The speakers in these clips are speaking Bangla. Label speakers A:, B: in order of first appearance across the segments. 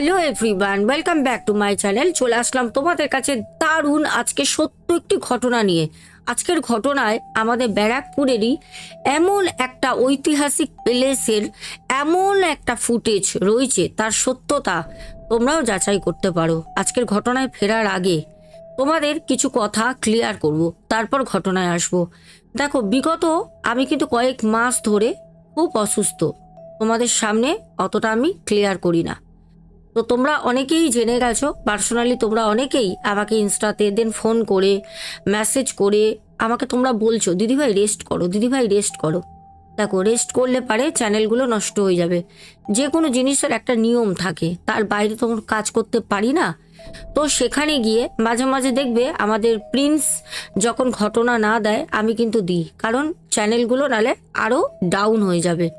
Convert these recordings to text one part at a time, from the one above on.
A: Hello everyone, welcome back to my channel. চলে আসলাম তোমাদের কাছে দারুণ আজকে সত্য একটি ঘটনা নিয়ে। আজকের ঘটনায় আমাদের ব্যারাকপুরেরই এমন একটা ঐতিহাসিক প্লেসের এমন একটা ফুটেজ রয়েছে, তার সত্যতা তোমরাও যাচাই করতে পারো। আজকের ঘটনায় ফেরার আগে তোমাদের কিছু কথা ক্লিয়ার করব, তারপর ঘটনায় আসব। দেখো, বিগত আমি কিন্তু কয়েক মাস ধরে খুব অসুস্থ। তোমাদের সামনে অতটা আমি ক্লিয়ার করি না। তো তোমরা অনেকেই জেনে গেছো পার্সোনালি তোমরা অনেকেই আমাকে ইনস্টাতে দেন ফোন করে মেসেজ করে আমাকে তোমরা বলছো দিদিভাই রেস্ট করো দিদিভাই রেস্ট করো। দেখো রেস্ট করলে পারে চ্যানেলগুলো নষ্ট হয়ে যাবে। যে কোনো জিনিসের একটা নিয়ম থাকে, তার বাইরে তো আমরা কাজ করতে পারি না। তো সেখানে গিয়ে মাঝে মাঝে দেখবে আমাদের প্রিন্স যখন ঘটনা না দেয়, আমি কিন্তু দিই। কারণ চ্যানেলগুলো নালে আরও ডাউন হয়ে যাবে।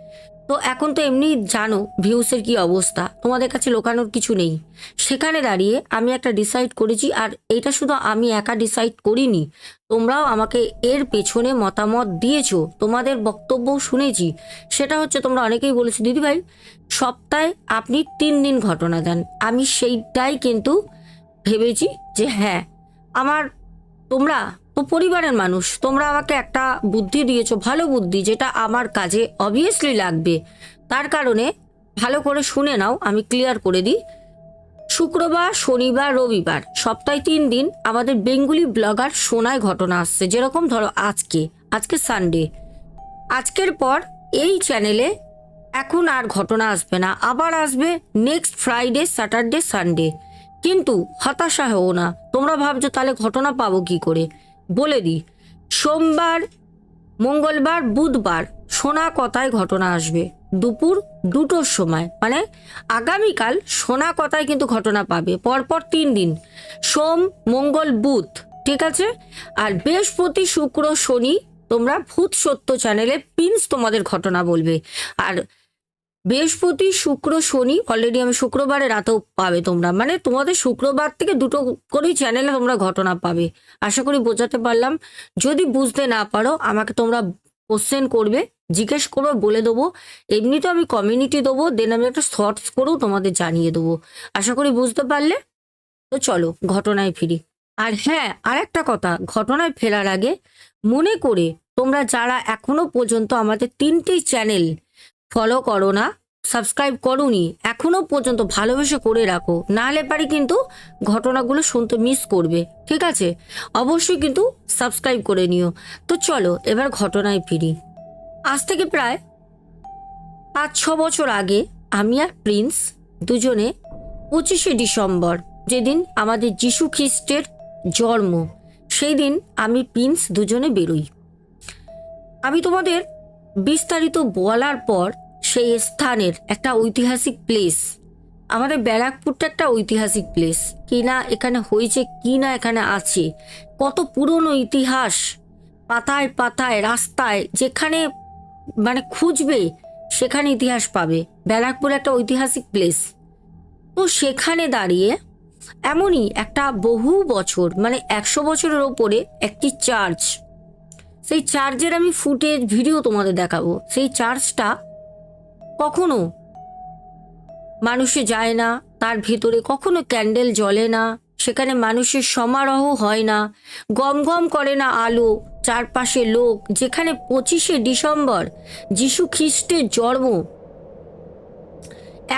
A: তো এখন তো এমনি জানো, ভিউসের কি অবস্থা। তোমাদের কাছে লোকানোর কিছু নেই। সেখানে দাঁড়িয়ে আমি একটা ডিসাইড করেছি, আর এটা শুধু আমি একা ডিসাইড করিনি। তোমরাও আমাকে এর পেছনে মতামত দিয়েছ। তোমাদের বক্তব্য শুনেছি। সেটা হচ্ছে তোমরা অনেকেই বলেছ, দিদিভাই, সপ্তাহে আপনি তিন দিন ঘটনা দেন। আমি সেইটাই কিন্তু ভেবেছি যে হ্যাঁ। আমার, তোমরা পরিবারের মানুষ, তোমরা আমাকে একটা বুদ্ধি দিয়েছ, ভালো বুদ্ধি, যেটা আমার কাজে অবভিয়াসলি লাগবে। তার কারণে ভালো করে শুনে নাও, আমি ক্লিয়ার করে দিই। শুক্রবার, শনিবার, রবিবার, সপ্তাহে তিন দিন আমাদের বেঙ্গুলি ব্লগার সোনায় ঘটনা আসছে, যেরকম ধরো আজকে আজকে সানডে আজকের পর এই চ্যানেলে এখন আর ঘটনা আসবে না, আবার আসবে নেক্সট ফ্রাইডে স্যাটারডে সানডে কিন্তু হতাশা হও না, তোমরা ভাবছ তাহলে ঘটনা পাবো কি করে? বলে দিই সোমবার, মঙ্গলবার, বুধবার সোনা কথায় ঘটনা আসবে। দুপুর দুটোর সময় মানে আগামীকাল সোনা কথায় কিন্তু ঘটনা পাবে, পরপর তিন দিন। সোম, মঙ্গল, বুধ, ঠিক আছে? আর বৃহস্পতি, শুক্র, শনি, তোমরা ভূত সত্য চ্যানেলে পিন্স তোমাদের ঘটনা বলবে। আর বৃহস্পতি, শুক্র, শনি অলরেডি আমি শুক্রবারে রাতেও পাবে তোমরা। মানে তোমাদের শুক্রবার থেকে দুটো করেই চ্যানেলে তোমরা ঘটনা পাবে। আশা করি বোঝাতে পারলাম। যদি বুঝতে না পারো, আমাকে তোমরা কোশ্চেন করবে, জিজ্ঞেস করবে, বলে দেবো। এমনি তো আমি কমিউনিটি দেবো দেন আমি একটা শর্টস করেও তোমাদের জানিয়ে দেবো। আশা করি বুঝতে পারলে? তো চলো, ঘটনায় ফিরি। আর হ্যাঁ আর একটা কথা, ঘটনায় ফেরার আগে মনে করে তোমরা যারা এখনও পর্যন্ত আমাদের তিনটি চ্যানেল ফলো করো না সাবস্ক্রাইব করোনি, এখনও পর্যন্ত ভালোবেসে করে রাখো নাহলে পারি কিন্তু ঘটনাগুলো শুনতে মিস করবে, ঠিক আছে? অবশ্যই কিন্তু সাবস্ক্রাইব করে নিও। তো চলো, এবার ঘটনায় ফিরি। আজ থেকে প্রায় পাঁচ, ছ বছর আগে আমি আর প্রিন্স দুজনে পঁচিশে ডিসেম্বর, যেদিন আমাদের যিশু খ্রিস্টের জন্ম, সেই দিন আমি প্রিন্স দুজনে বেরোই। আমি তোমাদের বিস্তারিত বলার পর সেই স্থানের একটা ঐতিহাসিক প্লেস আমাদের ব্যারাকপুরটা একটা ঐতিহাসিক প্লেস কি না এখানে হয়েছে কি না এখানে আছে, কত পুরনো ইতিহাস। পাতায় পাতায়, রাস্তায়, যেখানে মানে খুঁজবে, সেখানে ইতিহাস পাবে। ব্যারাকপুর একটা ঐতিহাসিক প্লেস তো সেখানে দাঁড়িয়ে এমনই একটা বহু বছর মানে একশো বছরের ওপরে একটি চার্চ সেই চার্চের আমি ফুটেজ ভিডিও তোমাদের দেখাবো। সেই চার্চটা কখনো মানুষে যায় না, তার ভিতরে কখনো ক্যান্ডেল জ্বলে না, সেখানে মানুষের সমারোহ হয় না গম গম করে না আলো, চারপাশে লোক, যেখানে পঁচিশে ডিসেম্বর যিশু খ্রিস্টের জন্ম।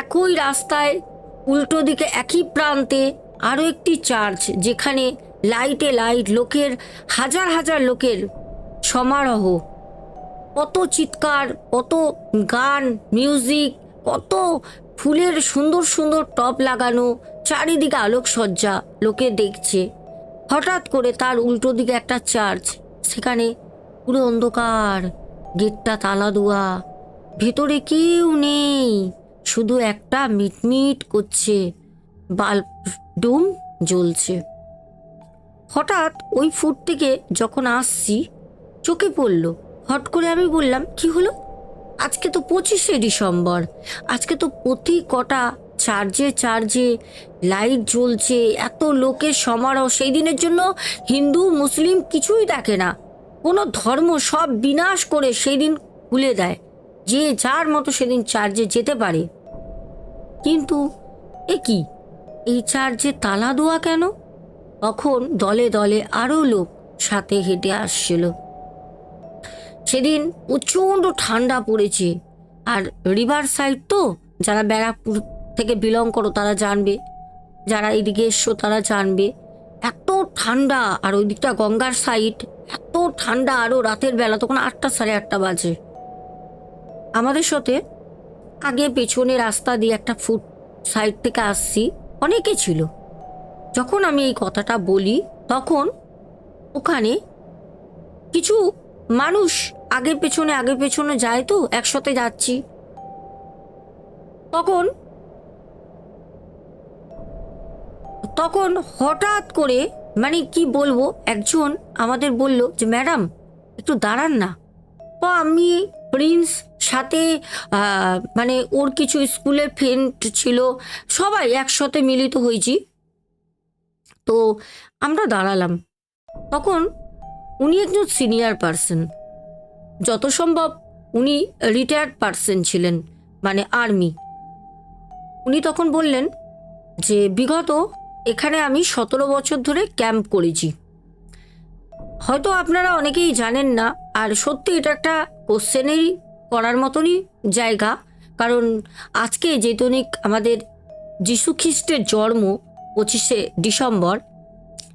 A: একই রাস্তায়, উল্টো দিকে একই প্রান্তে আরও একটি চার্চ যেখানে লাইটে লাইট লোকের, হাজার হাজার লোকের সমারোহ। কত চিৎকার, কত গান মিউজিক কত ফুলের সুন্দর সুন্দর টপ লাগানো, চারিদিকে আলোকসজ্জা লোকে দেখছে। হঠাৎ করে তার উল্টো দিকে একটা চার্চ, সেখানে পুরো অন্ধকার, গেটটা তালা দেওয়া ভেতরে কেউ নেই, শুধু একটা মিটমিট করছে, বাল্ব ডুম জ্বলছে। হঠাৎ ওই ফুট থেকে যখন আসছি চোখে পড়ল। হট করে আমি বললাম, কি হলো? আজকে তো পঁচিশে ডিসেম্বর। আজকে তো প্রতি কটা চার্জে চার্জে লাইট জ্বলছে, এত লোকের সমারোহ। সেই দিনের জন্য হিন্দু, মুসলিম কিছুই দেখে না। কোনো ধর্ম সব বিনাশ করে সেই দিন খুলে দেয়। যে যার মতো সেদিন চার্জে যেতে পারে। কিন্তু এ কি? এই চার্জে তালা দেওয়া কেন? তখন দলে দলে আরও লোক সাথে হেঁটে আসছিল। সেদিন প্রচণ্ড ঠান্ডা পড়েছে। আর রিভার সাইড তো, যারা ব্যারাকপুর থেকে বিলং করো তারা জানবে। যারা এদিকে এসছো তারা জানবে। এত ঠান্ডা, আর ওই দিকটা গঙ্গার সাইড এত ঠান্ডা আরও রাতের বেলা, তখন আটটা সাড়ে আটটা বাজে। আমাদের সাথে আগে পেছনে রাস্তা দিয়ে একটা ফুট সাইড থেকে আসছি, অনেকে ছিল। যখন আমি এই কথাটা বলি, তখন ওখানে কিছু মানুষ আগে পেছনে আগে পেছনে যায় তো, একসাথে যাচ্ছি। তখন তখন হঠাৎ করে মানে কি বলব, একজন আমাদের বলল যে, ম্যাডাম, একটু দাঁড়ান না। তো আমি প্রিন্স সাথে মানে ওর কিছু স্কুলের ফ্রেন্ড ছিল, সবাই একসাথে মিলিত হয়েছি। তো আমরা দাঁড়ালাম। তখন উনি একজন সিনিয়র পার্সন। যত সম্ভব উনি রিটায়ার্ড পার্সন ছিলেন মানে আর্মি। উনি তখন বললেন যে, বিগত এখানে আমি সতেরো বছর ধরে ক্যাম্প করেছি। হয়তো আপনারা অনেকেই জানেন না, আর সত্যি এটা একটা কোশ্চেনেরই করার মতনই জায়গা। কারণ আজকে যেতনিক আমাদের খ্রিস্টের জন্ম পঁচিশে ডিসেম্বর,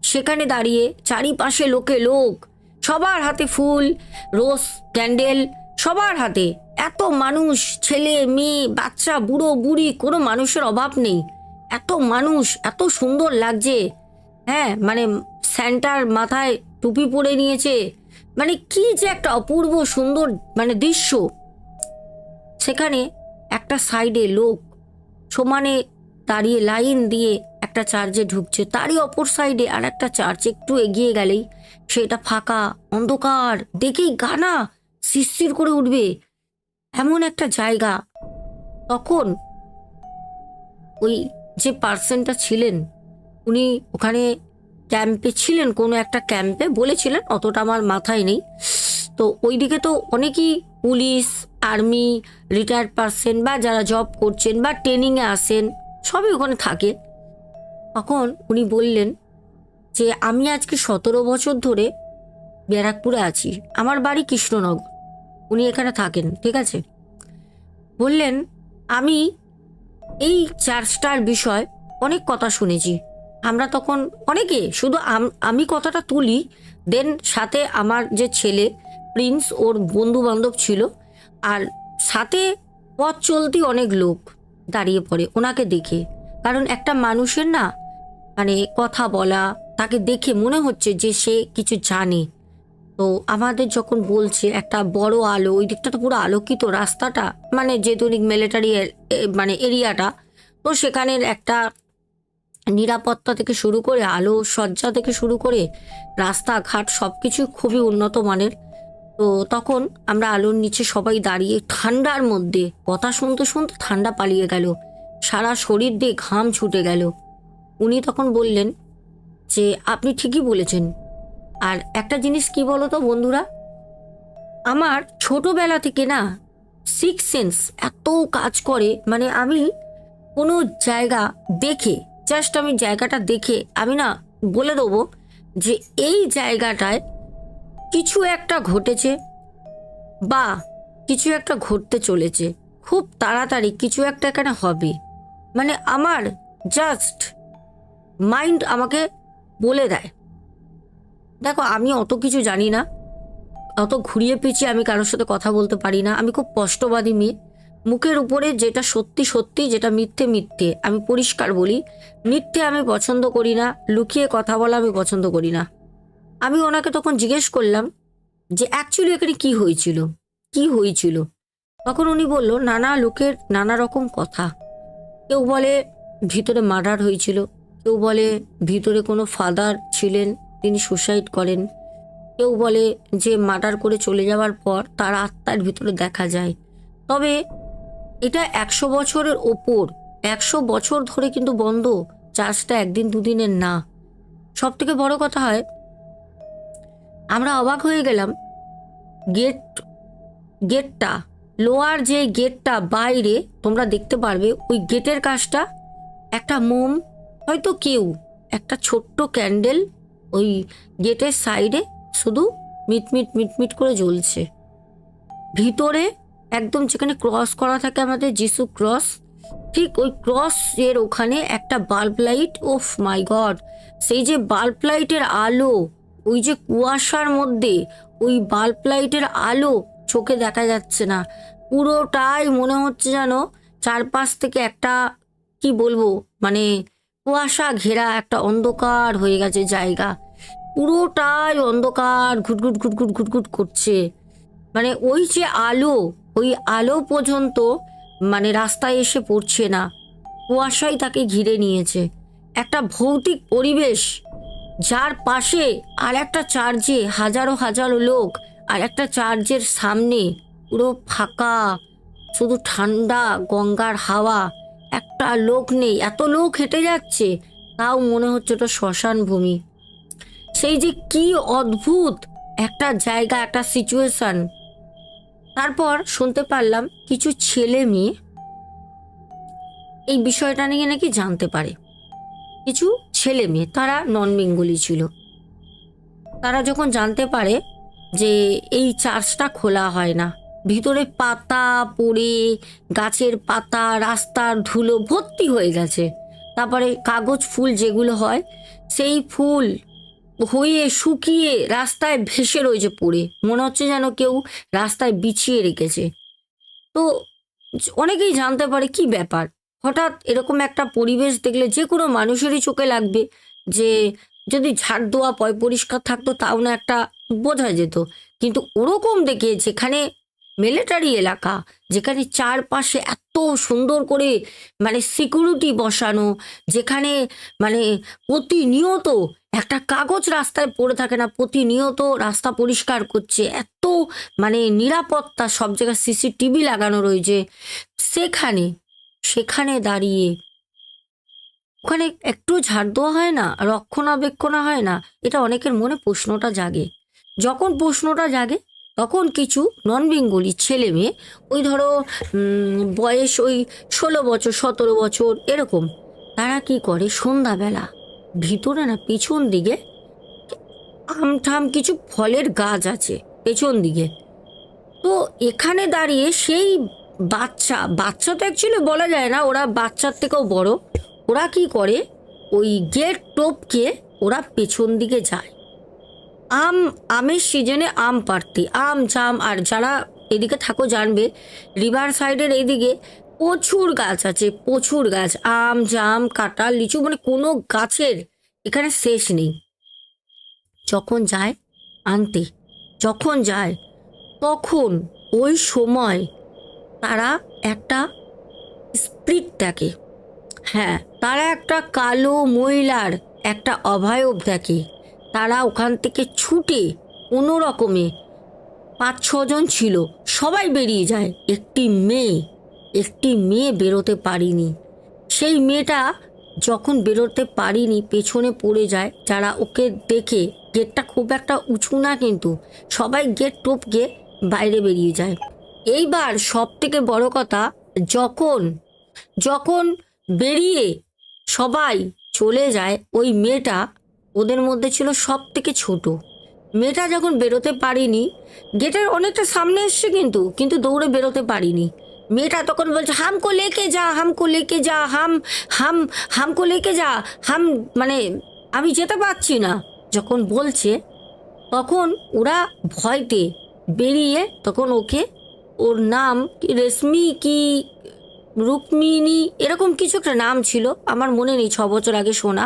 A: সেখানে দাঁড়িয়ে চারিপাশে লোকে লোক সবার হাতে ফুল, রোজ ক্যান্ডেল, সবার হাতে। এত মানুষ, ছেলে, মেয়ে, বাচ্চা, বুড়ো, বুড়ি, কোনো মানুষের অভাব নেই। এত মানুষ, এত সুন্দর লাগছে। হ্যাঁ মানে স্যান্টার মাথায় টুপি পরে নিয়েছে। মানে কি যে একটা অপূর্ব সুন্দর মানে দৃশ্য। সেখানে একটা সাইডে লোক সমানে দাঁড়িয়ে লাইন দিয়ে একটা চার্চে ঢুকছে, তারই অপর সাইডে আর একটা চার্চ একটু এগিয়ে গেলেই সেটা ফাঁকা, অন্ধকার, দেখেই গানা শিরশির করে উঠবে। এমন একটা জায়গা। তখন ওই যে পার্সনটা ছিলেন, উনি ওখানে ক্যাম্পে ছিলেন, কোনো একটা ক্যাম্পে বলেছিলেন, অতটা আমার মাথায় নেই। তো ওইদিকে তো অনেকেই পুলিশ আর্মি রিটায়ার্ড পার্সন বা যারা জব করছেন বা ট্রেনিংয়ে আসেন, সবই ওখানে থাকে। তখন উনি বললেন যে, আমি আজকে সতেরো বছর ধরে ব্যারাকপুরে আছি। আমার বাড়ি কৃষ্ণনগর। উনি এখানে থাকেন, ঠিক আছে? বললেন, আমি এই চার্চটার বিষয় অনেক কথা শুনেছি। আমরা তখন অনেকে, শুধু আমি কথাটা তুলি, দেন সাথে আমার যে ছেলে প্রিন্স, ওর বন্ধু বান্ধব ছিল, আর সাথে পথ চলতি অনেক লোক দাঁড়িয়ে পড়ে ওনাকে দেখে। কারণ একটা মানুষের না মানে কথা বলা, তাকে দেখে মনে হচ্ছে যে সে কিছু জানে। তো আমাদের যখন বলছে, একটা বড় আলো, ওই দিকটা তো পুরো আলোকিত রাস্তাটা মানে যেহেতু মিলিটারি মানে এরিয়াটা, তো সেখানের একটা নিরাপত্তা থেকে শুরু করে, আলো সজ্জা থেকে শুরু করে, রাস্তাঘাট সব কিছু খুবই উন্নত মানের। তো তখন আমরা আলোর নিচে সবাই দাঁড়িয়ে ঠান্ডার মধ্যে, কথা শুনতে শুনতে ঠান্ডা পালিয়ে গেল। সারা শরীর দিয়ে ঘাম ছুটে গেল। উনি তখন বললেন যে, আপনি ঠিকই বলেছেন। আর একটা জিনিস কি বলো তো বন্ধুরা? আমার ছোটবেলা থেকে না সিক্স সেন্স এত কাজ করে। মানে আমি কোনো জায়গা দেখে জাস্ট আমি জায়গাটা দেখে, আমি না বলে দেবো যে, এই জায়গাটায় কিছু একটা ঘটেছে বা কিছু একটা ঘটতে চলেছে। খুব তাড়াতাড়ি কিছু একটা এখানে হবে। মানে আমার জাস্ট মাইন্ড আমাকে বলে দেয়। দেখো, আমি অত কিছু জানি না। অত ঘুরিয়ে পেঁচিয়ে আমি কারোর সাথে কথা বলতে পারি না। আমি খুব কষ্টবাদী মেয়ে। মুখের উপরে যেটা সত্যি সত্যি, যেটা মিথ্যে মিথ্যে, আমি পরিষ্কার বলি, মিথ্যে আমি পছন্দ করি না, লুকিয়ে কথা বলা আমি পছন্দ করি না। আমি ওনাকে তখন জিজ্ঞেস করলাম যে অ্যাকচুয়ালি এখানে কি হয়েছিল? কি হয়েছিল? তখন উনি বলল, নানা লোকের নানা রকম কথা। কেউ বলে ভিতরে মার্ডার হয়েছিল কেউ বলে ভিতরে কোনো ফাদার ছিলেন, তিনি সুসাইড করেন। কেউ বলে যে মার্ডার করে চলে যাওয়ার পর তার আত্মার ভিতরে দেখা যায়। তবে এটা একশো বছরের ওপর, একশো বছর ধরে কিন্তু বন্ধ, চার্জটা একদিন দুদিনের না। সব থেকে বড় কথা হয়, আমরা অবাক হয়ে গেলাম গেট গেটটা লোয়ার যে গেটটা বাইরে, তোমরা দেখতে পারবে, ওই গেটের কাজটা একটা মোম হয়তো কেউ একটা ছোট্ট ক্যান্ডেল ওই গেটের সাইডে শুধু মিটমিট মিটমিট করে জ্বলছে। ভিতরে একদম যেখানে ক্রস করা থাকে আমাদের যিশু ক্রস, ঠিক ওই ক্রস এর ওখানে একটা bulb light, oh my god, সেই যে বাল্ব লাইটের আলো, ওই যে কুয়াশার মধ্যে ওই বাল্ব লাইটের আলো চোখে দেখা যাচ্ছে না। পুরোটাই মনে হচ্ছে যেন চারপাশ থেকে একটা, কি বলব মানে কুয়াশা ঘেরা একটা অন্ধকার হয়ে গেছে জায়গা। পুরোটাই অন্ধকার, ঘুটঘুট ঘুটঘুট ঘুটঘুট করছে। মানে ওই যে আলো, ওই আলো পর্যন্ত মানে রাস্তায় এসে পড়ছে না। কুয়াশাই তাকে ঘিরে নিয়েছে। একটা ভৌতিক পরিবেশ, যার পাশে আর একটা চার্জে হাজারো হাজারো লোক আর একটা চার্জের সামনে পুরো ফাঁকা, শুধু ঠান্ডা গঙ্গার হাওয়া। একটা লোক নেই, এত লোক হেঁটে যাচ্ছে। তাও মনে হচ্ছে ওটা শ্মশান ভূমি। সেই যে কি অদ্ভুত! একটা জায়গা, একটা সিচুয়েশন তারপর শুনতে পারলাম কিছু ছেলে মেয়ে এই বিষয়টা নিয়ে নাকি জানতে পারে। কিছু ছেলে মেয়ে, তারা নন বেঙ্গলি ছিল। তারা যখন জানতে পারে যে এই চার্চটা খোলা হয় না ভিতরে পাতা পড়ে, গাছের পাতা, রাস্তার ধুলো ভর্তি হয়ে গেছে। তারপরে কাগজ ফুল যেগুলো হয়, সেই ফুল হয়ে শুকিয়ে রাস্তায় ভেসে রয়েছে পড়ে। মনে হচ্ছে যেন কেউ রাস্তায় বিছিয়ে রেখেছে। তো অনেকেই জানতে পারে কি ব্যাপার? হঠাৎ এরকম একটা পরিবেশ দেখলে যে কোনো মানুষেরই চোখে লাগবে যে যদি ঝাড় দেওয়া পয় পরিষ্কার থাকতো তাও না একটা বোঝা যেত। কিন্তু ওরকম দেখে যেখানে মিলিটারি এলাকা, যেখানে চারপাশে এত সুন্দর করে মানে সিকিউরিটি বসানো, যেখানে মানে প্রতিনিয়ত একটা কাগজ রাস্তায় পড়ে থাকে না, প্রতিনিয়ত রাস্তা পরিষ্কার করছে, এত মানে নিরাপত্তা, সব জায়গায় সিসিটিভি লাগানো রয়েছে। সেখানে সেখানে দাঁড়িয়ে, ওখানে একটু ঝাড় দেওয়া হয় না রক্ষণাবেক্ষণা হয় না, এটা অনেকের মনে প্রশ্নটা জাগে। যখন প্রশ্নটা জাগে তখন কিছু নন বেঙ্গলি ছেলে মেয়ে, ওই ধরো বয়স ওই ষোলো বছর, সতেরো বছর, এরকম, তারা কি করে সন্ধ্যাবেলা? ভিতরে না পিছন দিকে আম ঠাম কিছু ফলের গাছ আছে পেছন দিকে। তো এখানে দাঁড়িয়ে সেই বাচ্চা বাচ্চা তো অ্যাকচুয়ালি বলা যায় না, ওরা বাচ্চার থেকেও বড়, ওরা কি করে? ওই গেট টোপকে ওরা পেছন দিকে যায়। আম, আমের সিজনে আম পাড়তে। আম, জাম, আর যারা এদিকে থাকো জানবে রিভার সাইডের এইদিকে প্রচুর গাছ আছে, প্রচুর গাছ। আম, জাম, কাঁঠাল, লিচু মানে কোনো গাছের এখানে শেষ নেই। যখন যায় আনতে, যখন যায়, তখন ওই সময় তারা একটা স্প্রিট দেখে। হ্যাঁ তারা একটা কালো মহিলার একটা অভয়ব দেখে। তারা ওখান থেকে ছুটে কোনো রকমে পাঁচ ছজন ছিল, সবাই বেরিয়ে যায়। একটি মেয়ে একটি মেয়ে বেরোতে পারিনি। সেই মেয়েটা যখন বেরোতে পারিনি, পেছনে পড়ে যায়। যারা ওকে দেখে গেটটা খুব একটা উঁচু না কিন্তু সবাই গেট টপকে বাইরে বেরিয়ে যায়। এইবার সব থেকে বড় কথা, যখন যখন বেরিয়ে সবাই চলে যায়, ওই মেয়েটা ওদের মধ্যে ছিল সব থেকে ছোট। মেয়েটা যখন বেরোতে পারিনি, গেটের অনেকটা সামনে এসছে কিন্তু কিন্তু দৌড়ে বেরোতে পারিনি। মেয়েটা তখন বলছে হামকো লেকে যা হামকো লেকে যা, হাম হাম হামকো লেকে যা, হাম মানে আমি যেতে পারছি না। যখন বলছে, তখন ওরা ভয়তে বেরিয়ে তখন ওকে ওর নাম কি, রেশমি কি রুক্মিণী, এরকম কিছু একটা নাম ছিল, আমার মনে নেই, ছ বছর আগে শোনা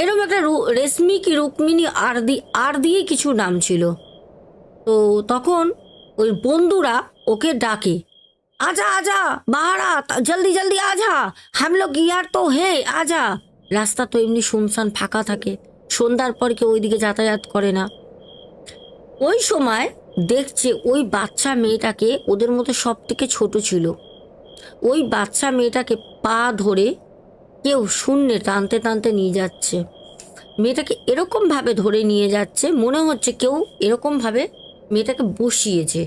A: এরকম একটা রেশমি কি রুক্মিণী আর দি আর দিয়ে কিছু নাম ছিল। তো তখন ওই বন্ধুরা ওকে ডাকে, আজা আজা, বাহারা জলদি জলদি, আজা হাম লোগ ইয়ার তো হে, আজা। রাস্তা তো এমনি শুনশান ফাঁকা থাকে, সন্ধ্যার পর কেউ ওইদিকে যাতায়াত করে না। ওই সময় দেখছে ওই বাচ্চা মেয়েটাকে ওদের মধ্যে সব থেকে ছোট ছিল। ওই বাচ্চা মেয়েটাকে পা ধরে কেউ শূন্যে টানতে টানতে নিয়ে যাচ্ছে। মেয়েটাকে এরকমভাবে ধরে নিয়ে যাচ্ছে, মনে হচ্ছে কেউ এরকমভাবে মেয়েটাকে বসিয়েছে।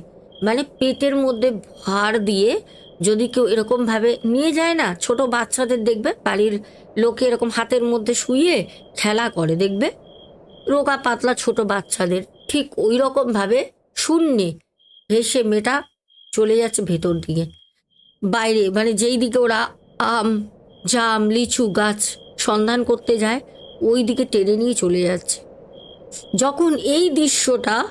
A: মানে পেটের মধ্যে ভার দিয়ে যদি কেউ এরকমভাবে নিয়ে যায় না, ছোট বাচ্চাদের দেখবে, বাড়ির লোকে এরকম হাতের মধ্যে শুয়ে খেলা করে, দেখবে? রোগা পাতলা ছোট বাচ্চাদের, ঠিক ওই রকমভাবে শূন্যে ভেসে মেয়েটা চলে যাচ্ছে ভেতর দিকে। বাইরে মানে যেই দিকে ওরা আম, জাম, লিচু, গাছ সন্ধান করতে যায়, ওই দিকে টেনে নিয়ে চলে যাচ্ছে। যখন এই দৃশ্যটা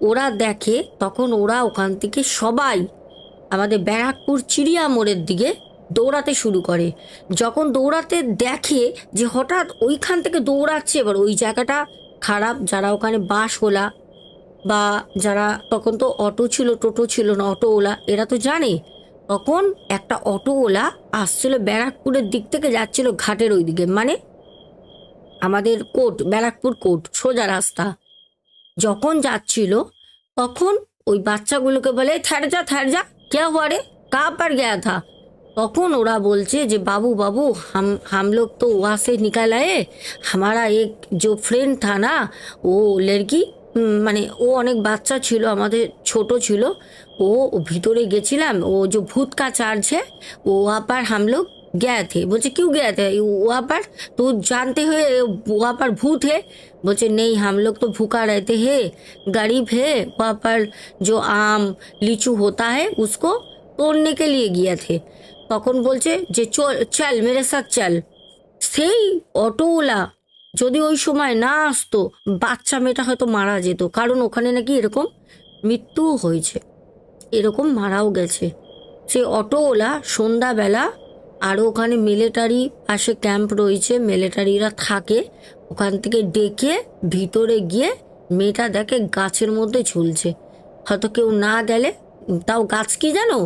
A: ওরা দেখে, তখন ওরা ওখান থেকে সবাই আমাদের ব্যারাকপুর চিড়িয়া মোড়ের দিকে দৌড়াতে শুরু করে। যখন দৌড়াতে দেখে যে হঠাৎ ওইখান থেকে দৌড়াচ্ছে, এবার ওই জায়গাটা খারাপ, যারা ওখানে বাস ওলা বা যারা, তখন তো অটো ছিল, টোটো ছিল না অটোওলা এরা তো জানে তখন একটা অটোওলা আসছিল ব্যারাকপুরের দিক থেকে যাচ্ছিল ঘাটের ওই দিকে মানে আমাদের কোর্ট ব্যারাকপুর কোর্ট সোজা রাস্তা যখন যাচ্ছিল তখন ওই বাচ্চাগুলোকে বলে থ্যার যা থ্যার যা क्या हुआ रे कहाँ पर गया था তখন ওরা বলছে যে বাবু বাবু हम हम लोग तो वहाँ से निकल आए हमारा एक जो फ्रेंड था ना वो लड़की উম, মানে ও অনেক বাচ্চা ছিল আমাদের ছোট ছিল ও ভিতরে গেছিলাম ও যে ভূত কা চার্জে ও আবার হামলোক गया थे बोलचे क्यों गया थे वहाँ पर तो जानते हुए वहाँ पर भूत है बोलचे नहीं हम लोग तो भूखा रहते हैं गरीब है वहाँ पर जो आम लीचू होता है उसको तोड़ने के लिए गया थे তখন বলছে যে চল চল মেরে সাথ চল সেই অটোওয়ালা যদি ওই সময় না আসতো, বাচ্চা মেয়েটা হয়তো মারা যেত। কারণ ওখানে নাকি এরকম মৃত্যুও হয়েছে। এরকম মারাও গেছে। সেই অটোওয়ালা সন্ধ্যাবেলা আরও ওখানে মিলিটারি পাশে ক্যাম্প রয়েছে মিলিটারিরা থাকে। ওখান থেকে ডেকে ভিতরে গিয়ে মেয়েটা দেখে গাছের মধ্যে ঝুলছে। হয়তো কেউ না গেলে, তাও গাছ কি জানো?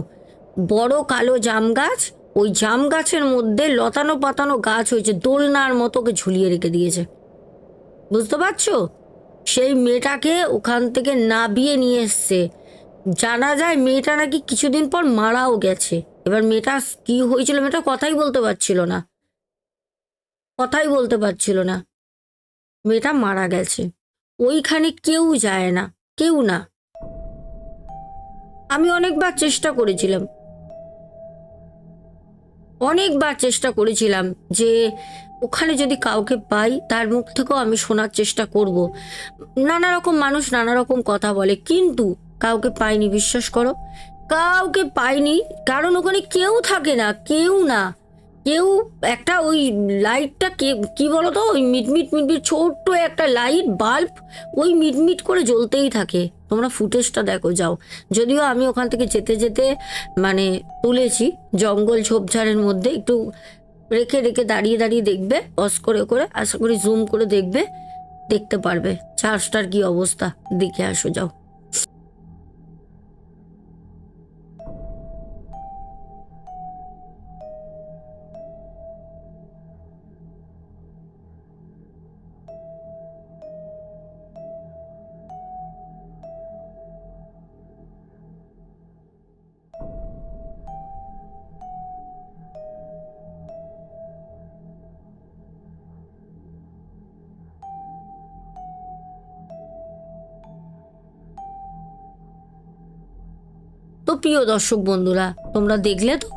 A: বড় কালো জাম গাছ ওই জাম গাছের মধ্যে লতানো পাতানো গাছ হয়েছে দোলনার মতো ওকে ঝুলিয়ে রেখে দিয়েছে। বুঝতে পারছ? সেই মেয়েটাকে ওখান থেকে নাবিয়ে নিয়ে এসছে। জানা যায় মেয়েটা নাকি কিছুদিন পর মারাও গেছে। এবার মেয়েটা কি হয়েছিল মেয়েটা কথাই বলতে পারছিল না। কথাই বলতে পারছিল না। মেয়েটা মারা গেছে। ওইখানে কেউ যায় না, কেউ না। আমি অনেকবার চেষ্টা করেছিলাম। অনেকবার চেষ্টা করেছিলাম যে ওখানে যদি কাউকে পাই, তার মুখ থেকেও আমি শোনার চেষ্টা করব। নানা রকম মানুষ নানা রকম কথা বলে, কিন্তু কাউকে পাইনি, বিশ্বাস করো। কাউকে পাইনি, কারণ ওখানে কেউ থাকে না, কেউ না। কেউ একটা ওই লাইটটা কে, কি বলতো? ওই মিটমিট মিটমিট ছোট্ট একটা লাইট বাল্ব ওই মিটমিট করে জ্বলতেই থাকে। তোমরা ফুটেজটা দেখো, যাও। যদিও আমি ওখান থেকে যেতে যেতে মানে তুলেছি, জঙ্গল ঝোপঝাড়ের মধ্যে, একটু রেখে রেখে দাঁড়িয়ে দাঁড়িয়ে দেখবে পজ করে করে, আশা করি জুম করে দেখবে, দেখতে পারবে। চার্জটার কি অবস্থা, দেখে আসো, যাও। প্রিয় দর্শক বন্ধুরা, তোমরা দেখলে তো?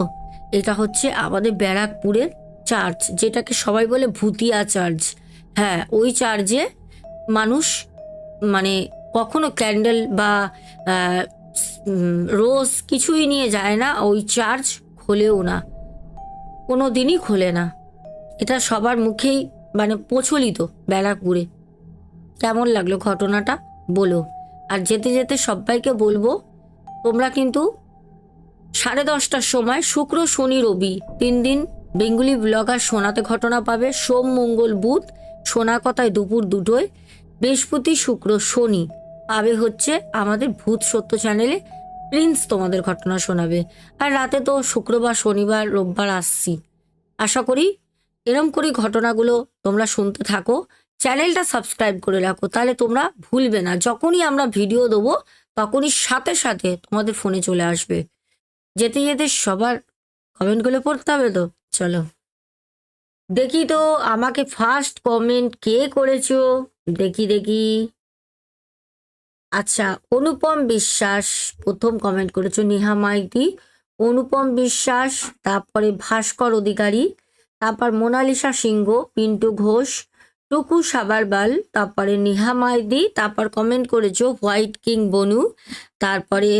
A: এটা হচ্ছে আমাদের ব্যারাকপুরের চার্চ যেটাকে সবাই বলে ভুতিয়া চার্চ হ্যাঁ ওই চার্চে মানুষ মানে কখনো ক্যান্ডেল বা রোজ কিছুই নিয়ে যায় না, ওই চার্চ খোলেও না। কোনো দিনই খোলে না। এটা সবার মুখেই মানে প্রচলিত ব্যারাকপুরে। কেমন লাগল ঘটনাটা? বলো। আর যেতে যেতে সবাইকে বলব তোমরা কিন্তু সাড়ে দশটার সময় শুক্র, শনি, রবি তিন দিন বেঙ্গুলি ব্লগার সোনাতে ঘটনা পাবে। সোম, মঙ্গল, বুধ, সোনা কথায় দুপুর দুটোয়। বৃহস্পতি, শুক্র, শনি পাবে হচ্ছে আমাদের ভূত সত্য চ্যানেলে। প্রিন্স তোমাদের ঘটনা শোনাবে। আর রাতে তো শুক্রবার, শনিবার, রোববার আসছি। আশা করি এরম করে ঘটনাগুলো তোমরা শুনতে থাকো। চ্যানেলটা সাবস্ক্রাইব করে রাখো। তাহলে তোমরা ভুলবে না। যখনই আমরা ভিডিও দেবো তখনই সাথে সাথে তোমাদের ফোনে চলে আসবে। যেতে যেতে সবার কমেন্টগুলো পড়তে হবে তো, চলো। দেখি তো আমাকে ফার্স্ট কমেন্ট কে করেছ? দেখি দেখি। আচ্ছা অনুপম বিশ্বাস, প্রথম কমেন্ট করেছ নেহা মাইতি। অনুপম বিশ্বাস, তারপরে ভাস্কর অধিকারী, তারপর মোনালিসা সিংহ, পিন্টু ঘোষ টুকু সাবারবাল তারপরে নিহা মাইদি তারপর কমেন্ট করেছ হোয়াইট কিং বনু, তারপরে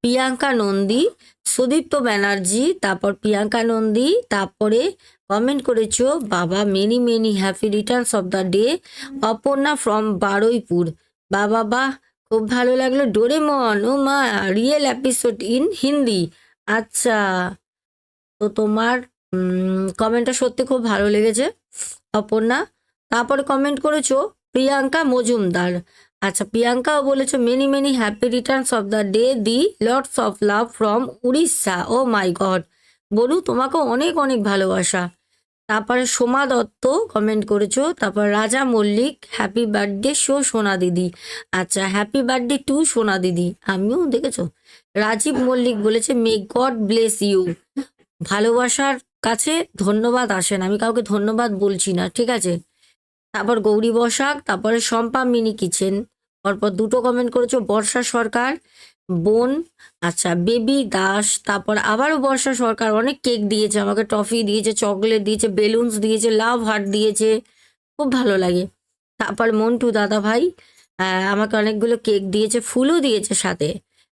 A: প্রিয়াঙ্কা নন্দী, সুদীপ্ত ব্যানার্জি, তারপর প্রিয়াঙ্কা নন্দী, তারপরে কমেন্ট করেছ বাবা many many happy returns of the day Aparna from Baruipur. বাবা বাহ খুব ভালো লাগল। ডোরেমন ও মা রিয়েল এপিসোড ইন হিন্দি আচ্ছা তো তোমার কমেন্টটা সত্যি খুব ভালো লেগেছে। অপর্ণা তারপরে কমেন্ট করেছ, প্রিয়াঙ্কা মজুমদার। আচ্ছা প্রিয়াঙ্কাও বলেছ many many happy returns of the day the lots of love from Orissa oh my god বলু তোমাকে অনেক অনেক ভালোবাসা। তারপরে সোমা দত্ত কমেন্ট করেছ, তারপর রাজা মল্লিক হ্যাপি বার্থডে শো সোনা দিদি। আচ্ছা হ্যাপি বার্থডে টু সোনা দিদি। আমিও দেখেছ। রাজীব মল্লিক বলেছে মে গড ব্লেস ইউ ভালোবাসার কাছে ধন্যবাদ আসেন আমি কাউকে ধন্যবাদ বলছি না, ঠিক আছে? তারপর গৌরী বসাক, তারপরে শম্পা মিনি কিচেন। পরপর দুটো কমেন্ট করেছ, বর্ষা সরকার, বোন আচ্ছা বেবি, দাস, তারপর আবারও বর্ষা সরকার, অনেক কেক দিয়েছে, আমাকে টফি দিয়েছে চকলেট দিয়েছে বেলুনস দিয়েছে লাভ হার্ট দিয়েছে, খুব ভালো লাগে। তারপর মন্টু দাদা ভাই আমাকে অনেকগুলো কেক দিয়েছে, ফুলও দিয়েছে সাথে।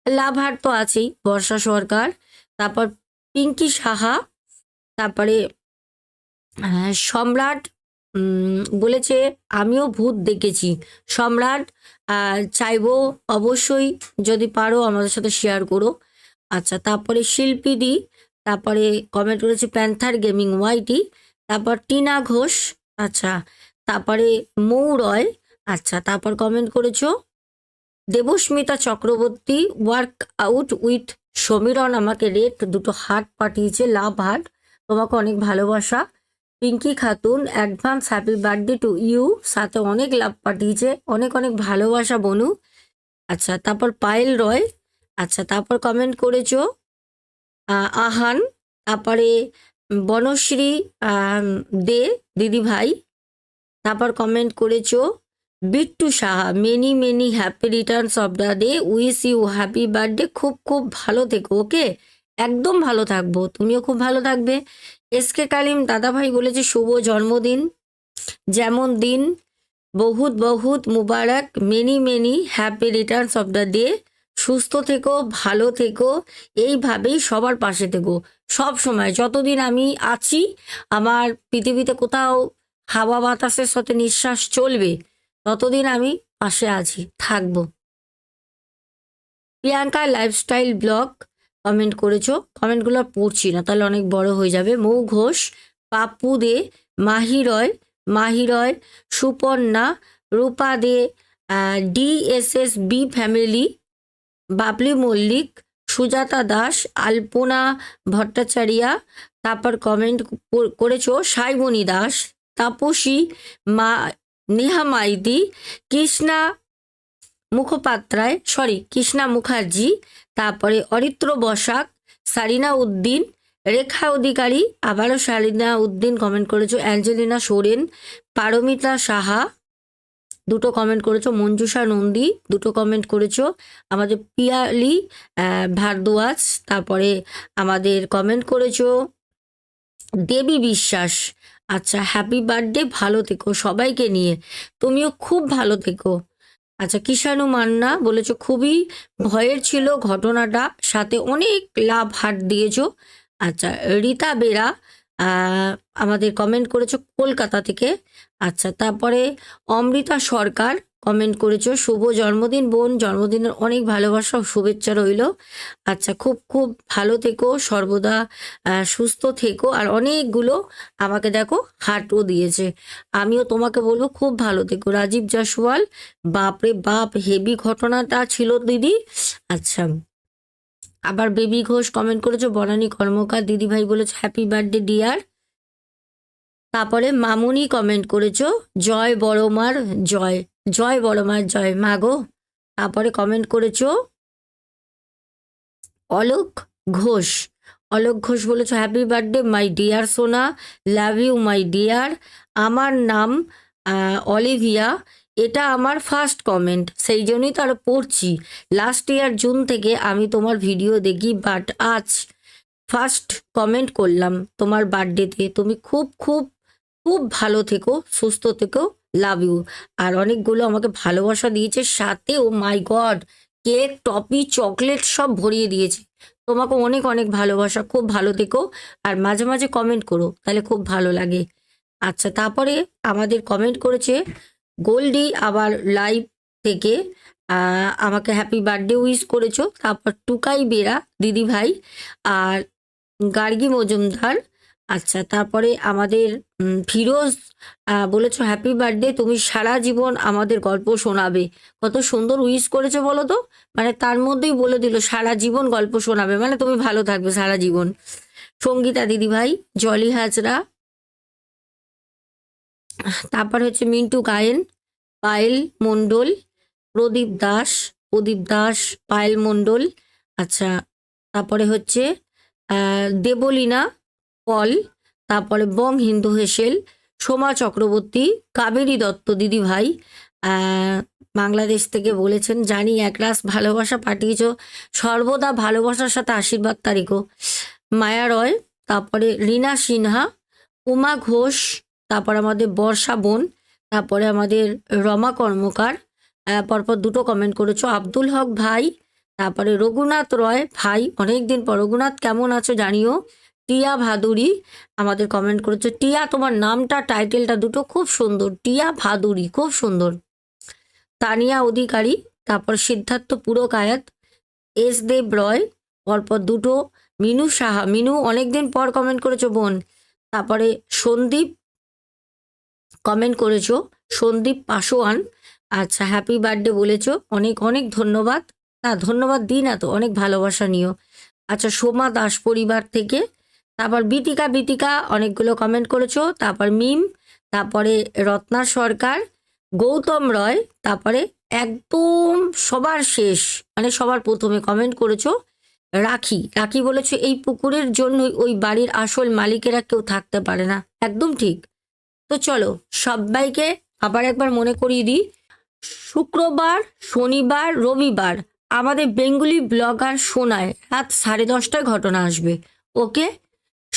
A: লাভ হার্ট তো আছেই, বর্ষা সরকার, তারপর পিঙ্কি সাহা, তারপরে সম্রাট বলেছে, আমিও ভূত দেখেছি। সম্রাট চাইব অবশ্যই যদি পারো আমাদের সাথে শেয়ার করো। আচ্ছা তারপরে শিল্পী দি তারপরে কমেন্ট করেছে প্যান্থার গেমিং ওয়াইটি, তারপর টিনা ঘোষ আচ্ছা তারপরে মৌ রয় আচ্ছা তারপর কমেন্ট করেছ, Debasmita Chakraborty work out with Samiran আমাকে রেট দুটো হার্ট পাঠিয়েছে, লাভ হার্ট তোমাকে অনেক ভালোবাসা। Pinky Khatun advance happy birthday to you. সাথে অনেক লাভ পাঠিয়েছে অনেক অনেক ভালোবাসা বনু। আচ্ছা তারপর পায়েল রয়। আচ্ছা তারপর কমেন্ট করেছ। আহ, আহান তারপরে বনশ্রী দে দিদি ভাই। তারপর কমেন্ট করেছ Bittu Saha many many happy returns of the day wish you happy birthday খুব খুব ভালো থেকো ওকে একদম ভালো থাকব তুমিও খুব ভালো থাকবে। এসকে কালিম দাদাভাই বলেছে, শুভ জন্মদিন। যেমন দিন, বহুত বহুত মুবারক many many happy returns of the day সুস্থ থেকো, ভালো থেকো, এইভাবেই সবার পাশে থেকো। সব সময়, যতদিন আমি আছি, আমার পৃথিবীতে কোথাও হাওয়া বাতাসের সাথে নিঃশ্বাস চলবে, ততদিন আমি পাশে আছি, থাকব। Priyanka lifestyle blog. কমেন্ট করেছ কমেন্টগুলো পড়ছি না, তাহলে অনেক বড় হয়ে যাবে। Mou Ghosh Pappu De, Mahi Roy Mahi Roy, Suparna, Rupa De DSS B family Babli Mallick, Sujata Das, Alpana Bhattacharya, তারপর কমেন্ট করেছ সাইমণি দাস, তাপসী, মা, নেহা মাইতি, কৃষ্ণা মুখোপাধ্যায় সরি কৃষ্ণা মুখার্জি তারপরে অরিত্র বসাক সারিনা উদ্দিন রেখা অধিকারী আবারও সারিনা উদ্দিন কমেন্ট করেছ অ্যাঞ্জেলিনা সোরেন পারমিতা সাহা দুটো কমেন্ট করেছ মঞ্জুষা নন্দী দুটো কমেন্ট করেছ আমাদের পিয়ালি আহ, ভারদ্বাজ তারপরে আমাদের কমেন্ট করেছ দেবী বিশ্বাস আচ্ছা হ্যাপি বার্থডে ভালো থেকো সবাইকে নিয়ে তুমিও খুব ভালো থেকো। আচ্ছা কিষাণু মান্না বলেছ, খুবই ভয়ের ছিল ঘটনাটা, সাথে অনেক লাভ হাট দিয়েছ। আচ্ছা রীতা বেরা আমাদের কমেন্ট করেছ কলকাতা থেকে। আচ্ছা তারপরে অমৃতা সরকার কমেন্ট করেছ। শুভ জন্মদিন, বোন। জন্মদিনের অনেক ভালোবাসা শুভেচ্ছা রইল। আচ্ছা খুব খুব ভালো থেকো, সর্বদা সুস্থ থেকো। আর অনেকগুলো আমাকে দেখো হার্টও দিয়েছে। আমিও তোমাকে বলব খুব ভালো থেকো। রাজীব জাসওয়াল, বাপরে বাপ হেভি ঘটনাটা ছিল দিদি। আচ্ছা আবার বেবি ঘোষ কমেন্ট করেছ, বনানী কর্মকার। দিদি ভাই বলেছ হ্যাপি বার্থডে ডিয়ার তারপরে মামুনি কমেন্ট করেছ, জয় বড়মার জয় জয় বড়মার জয় মাগো তারপরে কমেন্ট করেছ, অলোক ঘোষ। অলোক ঘোষ বলেছ হ্যাপি বার্থডে মাই ডিয়ার সোনা লাভ ইউ মাই ডিয়ার আমার নাম অলিভিয়া, এটা আমার ফার্স্ট কমেন্ট সেই জন্যই তো আরও পড়ছি। লাস্ট ইয়ার জুন থেকে আমি তোমার ভিডিও দেখি বাট আজ ফার্স্ট কমেন্ট করলাম তোমার বার্থডেতে তুমি খুব খুব খুব ভালো থেকো, সুস্থ থেকো লাভ ইউ আর অনেকগুলো আমাকে ভালোবাসা দিয়েছে, সাথে ও my god cake, toffee, chocolate সব ভরিয়ে দিয়েছে। তোমাকে অনেক অনেক ভালোবাসা, খুব ভালো থেকো। আর মাঝে মাঝে কমেন্ট করো, তাহলে খুব ভালো লাগে। আচ্ছা তারপরে আমাদের কমেন্ট করেছে গোল্ডি আবার লাইভ থেকে আমাকে হ্যাপি বার্থডে উইশ করেছ। তারপর টুকাই বেরা দিদি ভাই আর গার্গী মজুমদার আচ্ছা তারপরে আমাদের ফিরোজ বলেছ হ্যাপি বার্থডে তুমি সারা জীবন আমাদের গল্প শোনাবে। কত সুন্দর উইশ করেছ বলো তো? মানে তার মধ্যেই বলে দিল, সারা জীবন গল্প শোনাবে। মানে তুমি ভালো থাকবে সারা জীবন। সঙ্গীতা দিদি ভাই জলি হাজরা। তারপর হচ্ছে মিন্টু গায়েন, পায়েল মণ্ডল, প্রদীপ দাস প্রদীপ দাস, পায়েল মণ্ডল। আচ্ছা তারপরে হচ্ছে দেবলীনা পল তারপরে বং হিন্দু হেসেল, সোমা চক্রবর্তী, কাবেরী দত্ত দিদি ভাই বাংলাদেশ থেকে বলেছেন, জানি একরাশ ভালোবাসা পাঠিয়েছ, সর্বদা ভালোবাসার সাথে আশীর্বাদ তারিখও মায়া রয়, তারপরে রীনা সিনহা, উমা ঘোষ, তারপর আমাদের বর্ষা বোন, তারপরে আমাদের রমা কর্মকার পরপর দুটো কমেন্ট করেছ। আব্দুল হক ভাই, তারপরে রঘুনাথ রয় ভাই অনেক দিন পর। রঘুনাথ কেমন আছো জানিও। টিয়া ভাদুরী, আমাদের কমেন্ট করেছ, টিয়া, তোমার নামটা টাইটেলটা দুটো খুব সুন্দর, টিয়া ভাদুরী, খুব সুন্দর। তানিয়া অধিকারী, তারপর সিদ্ধার্থ পুরকায়াত এস দেব রয়, পরপর দুটো, মিনু সাহা, মিনু অনেকদিন পর কমেন্ট করেছ বোন, তারপরে সন্দীপ কমেন্ট করেছ, সন্দীপ পাশোয়ান আচ্ছা হ্যাপি বার্থডে বলেছ, অনেক অনেক ধন্যবাদ। না, ধন্যবাদ দিই না তো, অনেক ভালোবাসা নিও। আচ্ছা সোমা দাস পরিবার থেকে তারপর বিতিকা বিতিকা, অনেকগুলো কমেন্ট করেছ। তারপর মিম, তারপরে রত্না সরকার, গৌতম রয়, তারপরে একদম সবার শেষ মানে সবার প্রথমে কমেন্ট করেছ রাখি। রাখি বলেছ, এই পুকুরের জন্যই ওই বাড়ির আসল মালিকেরা কেউ থাকতে পারে না। একদম ঠিক। তো চলো, সবাইকে আবার একবার মনে করিয়ে দিই, শুক্রবার, শনিবার, রবিবার আমাদের বেঙ্গলি ব্লগার শোনায় রাত সাড়ে দশটায় ঘটনা আসবে। ওকে?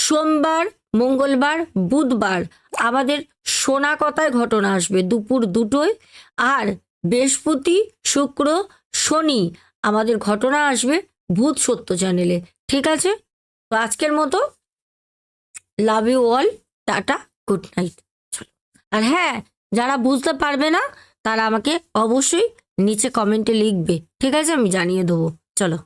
A: সোমবার, মঙ্গলবার, বুধবার আমাদের সোনা কথায় ঘটনা আসবে দুপুর দুটোয় আর বৃহস্পতি, শুক্র, শনি আমাদের ঘটনা আসবে ভূত সত্য চ্যানেলে। ঠিক আছে? তো আজকের মতো love you all tata good night আর হ্যাঁ যারা বুঝতে পারবে না তারা আমাকে অবশ্যই নিচে কমেন্টে লিখবে। ঠিক আছে? আমি জানিয়ে দেবো। চলো।